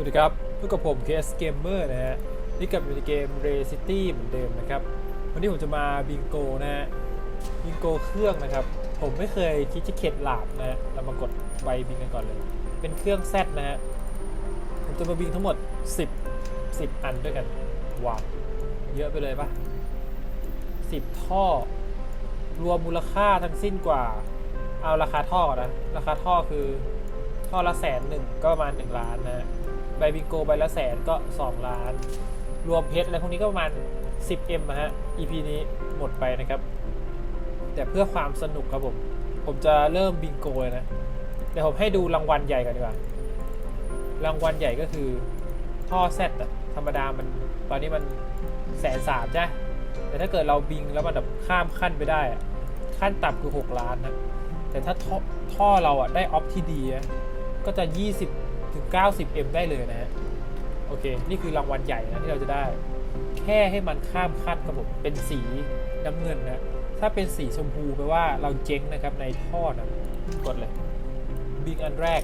วัสดีครับพบกับผม KS Gamer นะฮะ นี่กับอยู่ในเกม Ray City เหมือนเดิมนะครับ วันนี้ผมจะมาบิงโกนะฮะ บิงโกเครื่องนะครับ ผมไม่เคยคิดจะเข็ดหลาบนะฮะ เรามากดใบบิงกันก่อนเลย เป็นเครื่องแซดนะฮะ ผมจะมาบิงทั้งหมด 10 10 อันด้วยกัน ว้าว เยอะไปเลยปะ10 ท่อ รวมมูลค่าทั้งสิ้นกว่า เอาราคาท่อก่อนนะ ราคาท่อคือท่อละแสนหนึ่งก็ประมาณ1ล้านนะฮะ ใบบิงโกใบละแสนก็ 2 ล้าน รวมเพชรอะไรพวกนี้ก็ประมาณ 10M นะฮะ EP นี้หมดไปนะครับ แต่เพื่อความสนุกครับผม ผมจะเริ่มบิงโกเลยนะ เดี๋ยวผมให้ดูรางวัลใหญ่ก่อนดีกว่า รางวัลใหญ่ก็คือท่อเซตอะธรรมดามันตอนนี้มันแสนสามใช่แต่ถ้าเกิดเราบิงแล้วมันแบบข้ามขั้นไปได้อะขั้นต่ำคือ 6 ล้านนะ แต่ถ้าท่อท่อเราอะได้ออฟที่ดีก็จะ 20 ถึง 90 M ได้เลยนะฮะ โอเค นี่คือรางวัลใหญ่นะที่เราจะได้ แค่ให้มันข้ามขั้นครับผม เป็นสีน้ำเงินนะ ถ้าเป็นสีชมพูแปลว่าเราเจ๊งนะครับในท่อนะ กดเลยบิงอันแรก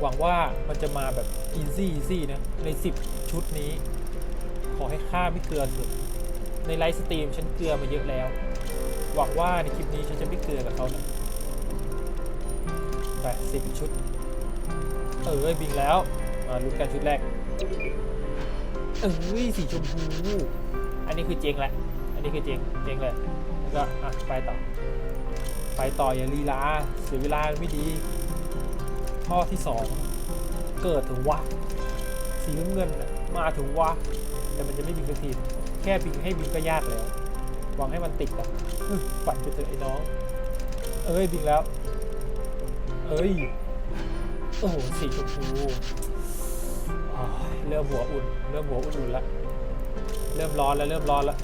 หวังว่ามันจะมาแบบ easy easy นะ ใน 10 ชุดนี้ ขอให้ค่ามไม่เกลือเถอในไลฟ์สตรีมฉันเกลือมาเยอะแล้ว หวังว่าในคลิปนี้ฉันจะไม่เกลือกับเขานะไปสิบชุด เออบิงแล้วมาลุ้นกันชุดแรกเอ้ยสีชมพูอันนี้คือเจงแหละ อันนี้คือเจงเจงเลยแล้วก็อะไปต่อ ไปต่ออย่าลีลาเสียเวลาไม่ดีท่อที่สองเกิดถึงวะสีน้ำเงินมาถึงวะแต่มันจะไม่บิงสักทีแค่บิงให้บิงก็ยากแล้วหวังให้มันติดอะฝันไปเถอะไอ้น้อง เอ้ยบิงแล้ว เอ้ย โอ้โหสีชมพูเริ่มหัวอุ่น เริ่มหัวอุ่นแล้วเริ่มร้อนแล้วเริ่มร้อนแล้ว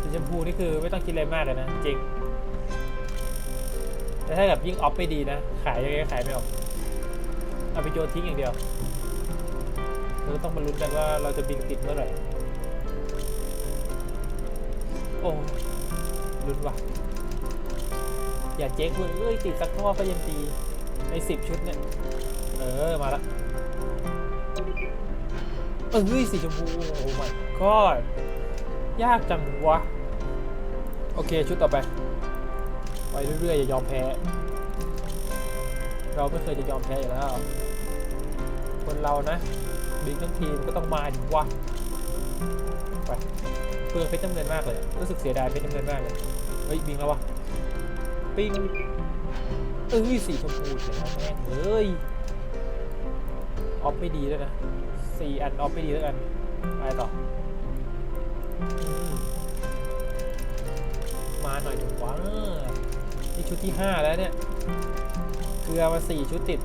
สีชมพูนี่คือไม่ต้องคิดอะไรมากเลยนะจริง แต่ถ้าแบบยิ่งออฟไม่ดีนะ ขายยังไงก็ขายไม่ออกเอาไปโยนทิ้งอย่างเดียวเราก็ต้องมาลุ้นกันว่าเราจะบิงติดเมื่อไหร่โอ้ลุ้นว่ะอย่าเจ๊งเลยเอ้ยติดสักท่อก็ยังดี ในสิบชุดเนี่ย เออ มาละเออเฮ้ยสีชมพู โอ้ my god ยากจังวะ โอเค ชุดต่อไป ไปเรื่อยๆ อย่ายอมแพ้ เราไม่เคยจะยอมแพ้อยู่แล้ว คนเรานะบิงทั้งทีมก็ต้องมาดิวะไปเปลืองเพชรน้ำเงินมากเลย รู้สึกเสียดายเพชรน้ำเงินมากเลย เฮ้ยบิงแล้ววะ ปิง เอ้ยสีชมพูเสียแล้วแม่งเฮ้ยออฟไม่ดีแล้วยนะสี่อันออฟไม่ดีแล้วกันไปต่อมาหน่อยถึงวะนี่ชุดที่ห้าแล้วเนี่ยเกลือมาสี่ชุดติด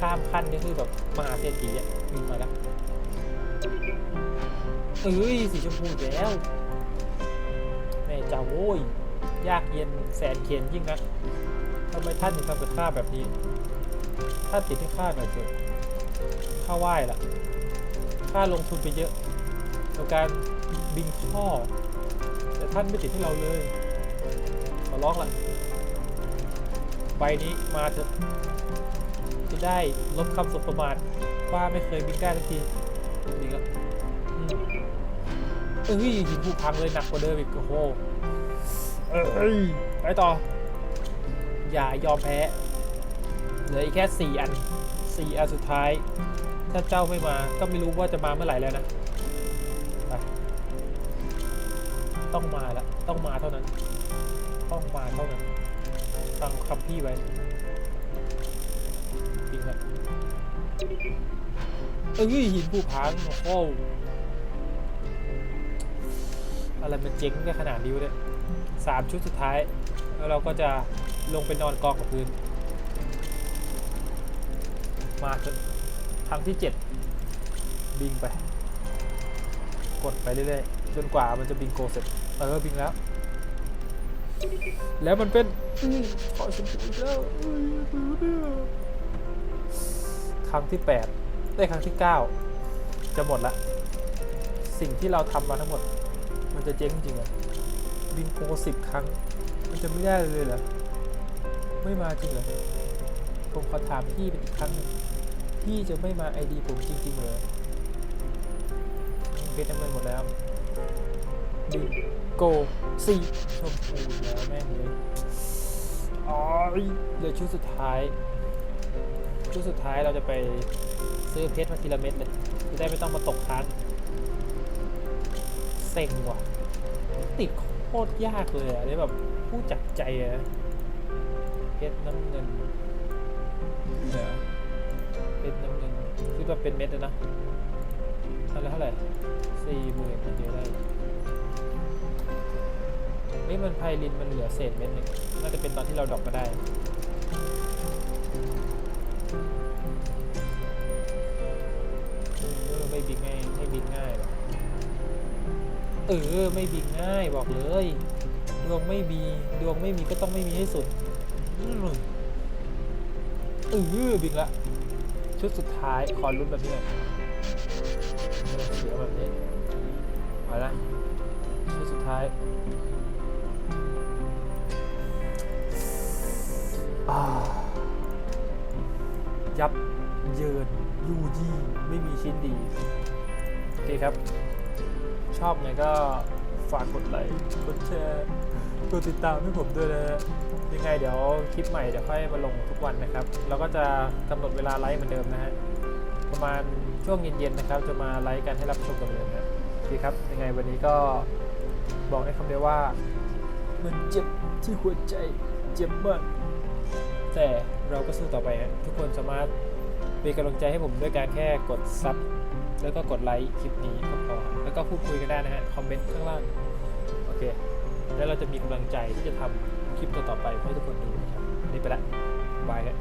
ข้ามขั้นนี่คือแบบมหาเศรษฐีอะบินมาแล้วเอ้ยสีชมพูอีกแล้วแม่เจ้าโว้ย ยากเย็นแสนเข็นยิ่งนักทำไมท่านถึงทำกับข้าแบบนี้ ท่านติดให้ข้าหน่อยเถอะข้าไหว้ละข้าลงทุนไปเยอะกับการบิงท่อแต่ท่านไม่ติดให้เราเลย ขอร้องละใบนี้มาเถอะจะได้ลบคำสบประมาทว่าไม่เคยบินได้ทันทีดีแล้วอืมเอ้ยหินภูพังเลยหนักกว่าเดิมอีกโอ้โห เอ้ยไปต่อ อย่ายอมแพ้ เหลืออีกแค่สี่อันสี่อันสุดท้าย ถ้าเจ้าไม่มา ก็ไม่รู้ว่าจะมาเมื่อไหร่แล้วนะไปต้องมาละต้องมาเท่านั้น ต้องมาเท่านั้นฟังคำพี่ไว้จริงละเอ้ยหินภูผางโอ้โห อะไรมันเจ๊งได้ขนาดนี้เนี่ยสามชุดสุดท้าย แล้วเราก็จะลงไปนอนกองกับพื้น มาเถอะครั้งที่เจ็ดบิงไป กดไปเรื่อยๆ จนกว่ามันจะบิงโกเสร็จเออบิงแล้ว แล้วมันเป็นขอชมพูอีกแล้วอื้อครั้งที่แปดได้ครั้งที่เก้าจะหมดละ สิ่งที่เราทำมาทั้งหมด มันจะเจ๊งจริงอะบินโกสิบครั้ง มันจะไม่ได้เลยเหรอ ไม่มาจริงเหรอ ผมขอถามพี่เป็นอีกครั้งหนึ่งพี่จะไม่มาไอดีผมจริงๆเหรอเพชรน้ำเงินหมดแล้วบิงโกสีชมพูแล้วแม่งเลยอ๋อเหลือชุดสุดท้าย ชุดสุดท้ายเราจะไปซื้อเพชรมาทีละเม็ดเลยจะได้ไม่ต้องมาตกค้าง เซ็งว่ะ ติดโคตรยากเลยอะนี่แบบพูดจากใจอะเพชรน้ำเงินเดี๋ยวเพชรน้ำเงินคือแบบเป็นเม็ดนะอันละเท่าไหร่สี่หมื่นเดียวได้นี่มันไพลินมันเหลือเศษเม็ดหนึ่งน่าจะเป็นตอนที่เราดอกมาได้ เออไม่บินง่ายบอกเลย ดวงไม่มีดวงไม่มีก็ต้องไม่มีให้สุดเออบินละ ชุดสุดท้ายขอรุ้นแบบนี้หน่อยเสียแบบนี้เอาละชุดสุดท้ายายับเยินยูยี่ไม่มีชิ้นดี โอเคครับ ชอบไงก็ฝากกดไลค์กดแชร์กดติดตามให้ผมด้วยนะฮะยังไงเดี๋ยวคลิปใหม่เดี๋ยวค่อยมาลงทุกวันนะครับแล้วก็จะกำหนดเวลาไลฟ์เหมือนเดิมนะฮะประมาณช่วงเย็นๆนะครับ จะมาไลฟ์กันให้รับชมกันเลยนะโอเคครับยังไงวันนี้ก็บอกได้คำเดียวว่า มันเจ็บที่หัวใจเจ็บมากแต่เราก็สู้ต่อไปฮะทุกคนสามารถ เป็นกำลังใจให้ผมด้วยการแค่กดซับแล้วก็กดไลค์คลิปนี้ก็พอแล้วก็พูดคุยกันได้นะฮะคอมเมนต์ข้างล่างโอเค แล้วเราจะมีกำลังใจที่จะทำคลิปต่อๆไปให้ทุกคนดูนะครับนี่ไปละบายครับ